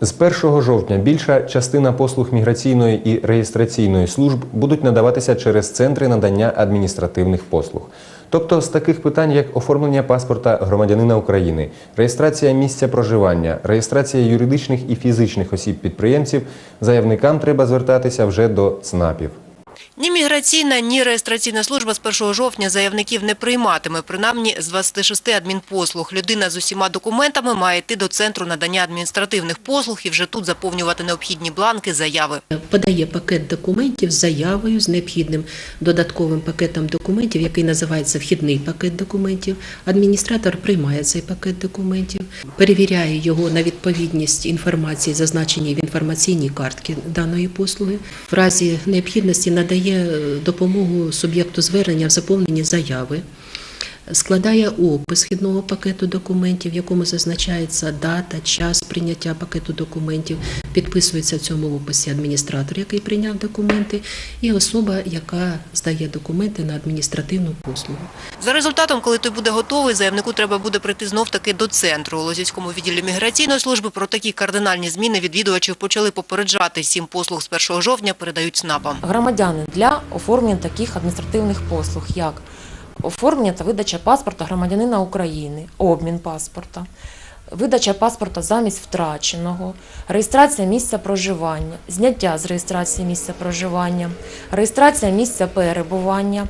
З 1 жовтня більша частина послуг міграційної і реєстраційної служб будуть надаватися через центри надання адміністративних послуг. Тобто з таких питань, як оформлення паспорта громадянина України, реєстрація місця проживання, реєстрація юридичних і фізичних осіб-підприємців, заявникам треба звертатися вже до ЦНАПів. Ні міграційна, ні реєстраційна служба з 1 жовтня заявників не прийматиме, принаймні з 26 адмінпослуг. Людина з усіма документами має йти до центру надання адміністративних послуг і вже тут заповнювати необхідні бланки, заяви. подає пакет документів з заявою з необхідним додатковим пакетом документів, який називається вхідний пакет документів. Адміністратор приймає цей пакет документів, перевіряє його на відповідність інформації, зазначеній в інформаційній картці даної послуги. В разі необхідності надає е, допомогу суб'єкту звернення в заповненні заяви. Складає опис вхідного пакету документів, в якому зазначається дата, час прийняття пакету документів. Підписується в цьому описі адміністратор, який прийняв документи, і особа, яка здає документи на адміністративну послугу. За результатом, коли той буде готовий, заявнику треба буде прийти знов-таки до центру. У Лозівському відділі міграційної служби про такі кардинальні зміни відвідувачів почали попереджати. Сім послуг з 1 жовтня передають СНАПам. громадяни для оформлення таких адміністративних послуг, як оформлення та видача паспорта громадянина України, обмін паспорта, видача паспорта замість втраченого, реєстрація місця проживання, зняття з реєстрації місця проживання, реєстрація місця перебування,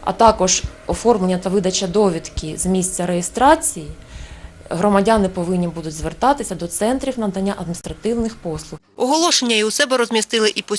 а також оформлення та видача довідки з місця реєстрації. Громадяни повинні будуть звертатися до центрів надання адміністративних послуг. Оголошення і у себе розмістили, і по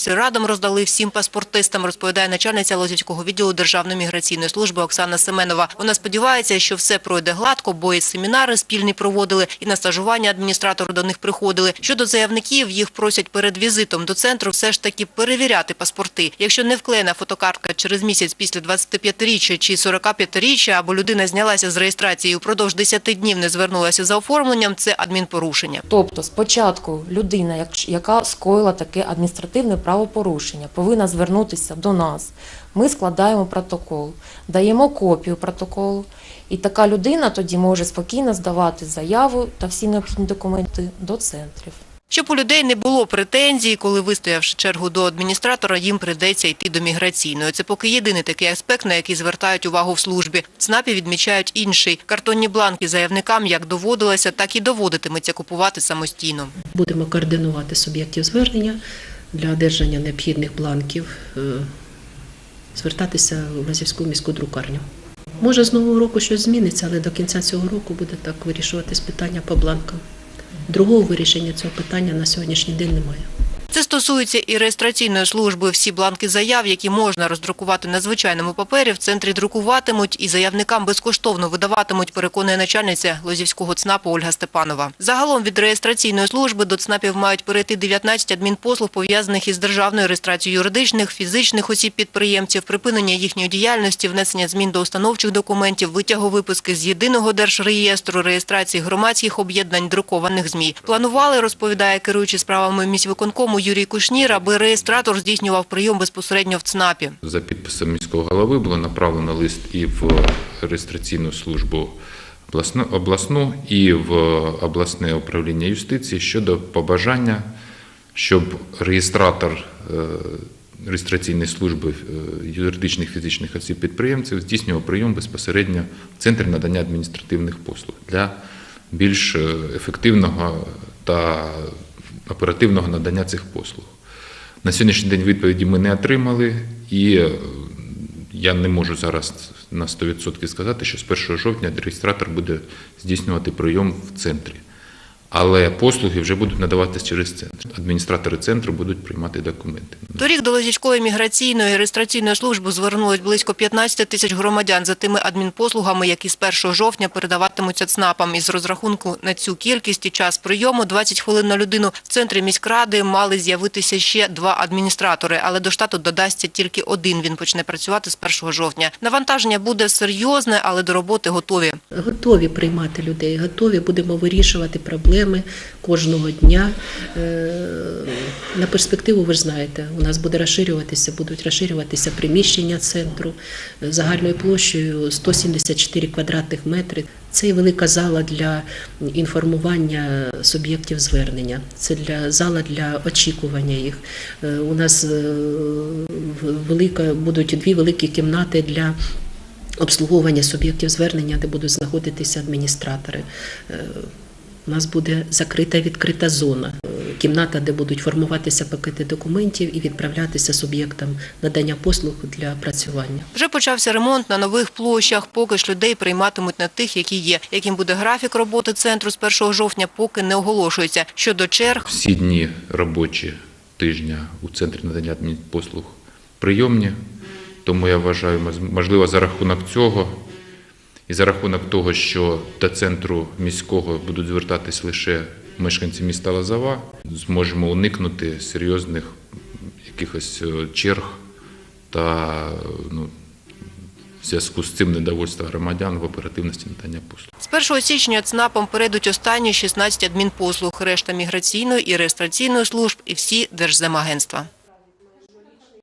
роздали всім паспортистам, розповідає начальниця Лозівського відділу Державної міграційної служби Оксана Семенова. Вона сподівається, що все пройде гладко, бо і семінари спільні проводили, і на стажування адміністратори до них приходили. Щодо заявників, їх просять перед візитом до центру все ж таки перевіряти паспорти. Якщо не вклеєна фотокартка через місяць після 25-річчя чи 45-річчя, або людина знялася з реєстрації упродовж 10 днів не звернулася за оформленням, це адмінпорушення. Тобто, спочатку людина, як- яка скоїла таке адміністративне правопорушення, повинна звернутися до нас. Ми складаємо протокол, даємо копію протоколу, і така людина тоді може спокійно здавати заяву та всі необхідні документи до центрів. Щоб у людей не було претензій, коли вистоявши чергу до адміністратора, їм прийдеться йти до міграційної. Це поки єдиний такий аспект, на який звертають увагу в службі. ЦНАПі відмічають інший. Картонні бланки заявникам як доводилося, так і доводитиметься купувати самостійно. Будемо координувати суб'єктів звернення для одержання необхідних бланків, е, звертатися в Лазівську міську друкарню. Може, з нового року щось зміниться, але до кінця цього року буде так вирішуватись питання по бланкам. Другого вирішення цього питання на сьогоднішній день немає. Це стосується і реєстраційної служби. Всі бланки заяв, які можна роздрукувати на звичайному папері, в центрі друкуватимуть і заявникам безкоштовно видаватимуть, переконує начальниця Лозівського ЦНАПу Ольга Степанова. Загалом від реєстраційної служби до ЦНАПів мають перейти 19 адмінпослуг, пов'язаних із державною реєстрацією юридичних, фізичних осіб-підприємців, припинення їхньої діяльності, внесення змін до установчих документів, витягу виписки з єдиного держреєстру, реєстрації громадських об'єднань, друкованих ЗМІ. Планували, розповідає керуючий справами міськвиконкому Юрій Кушнір, аби реєстратор здійснював прийом безпосередньо в ЦНАПі. За підписом міського голови було направлено лист і в реєстраційну службу обласну, і в обласне управління юстиції щодо побажання, щоб реєстратор е, реєстраційної служби е, юридичних фізичних осіб підприємців здійснював прийом безпосередньо в центрі надання адміністративних послуг для більш е, ефективного та оперативного надання цих послуг. На сьогоднішній день відповіді ми не отримали, і е, я не можу зараз на 100% сказати, що з 1 жовтня реєстратор буде здійснювати прийом в центрі. Але послуги вже будуть надаватися через центр. Адміністратори центру будуть приймати документи. Торік до Лозівської міграційної реєстраційної служби звернулось близько 15 тисяч громадян за тими адмінпослугами, які з 1 жовтня передаватимуться ЦНАПам. Із розрахунку на цю кількість і час прийому 20 хвилин на людину в центрі міськради мали з'явитися ще два адміністратори, але до штату додасться тільки один. Він почне працювати з 1 жовтня. Навантаження буде серйозне, але до роботи готові. Готові приймати людей, готові будемо вирішувати проблеми проблеми кожного дня. Е, На перспективу, ви ж знаєте, у нас буде розширюватися, будуть розширюватися приміщення центру е, загальною площею 174 квадратних метри. Це і велика зала для інформування суб'єктів звернення. Це для зала для очікування їх. Е, У нас велика будуть дві великі кімнати для обслуговування суб'єктів звернення, де будуть знаходитися адміністратори. У нас буде закрита відкрита зона, е, кімната, де будуть формуватися пакети документів і відправлятися суб'єктам надання послуг для працювання. Вже почався ремонт на нових площах, поки ж людей прийматимуть на тих, які є. Яким буде графік роботи центру з 1 жовтня, поки не оголошується. Щодо черг, Всі дні робочі тижня у центрі надання адмінпослуг прийомні, тому я вважаю, можливо, за рахунок цього і за рахунок того, що до центру міського будуть звертатись лише мешканці міста Лозова, зможемо уникнути серйозних якихось е, черг та ну, в зв'язку з цим недовольства громадян в оперативності надання послуг. з 1 січня ЦНАПом перейдуть останні 16 адмінпослуг, решта міграційної і реєстраційної служб і всі держземагентства.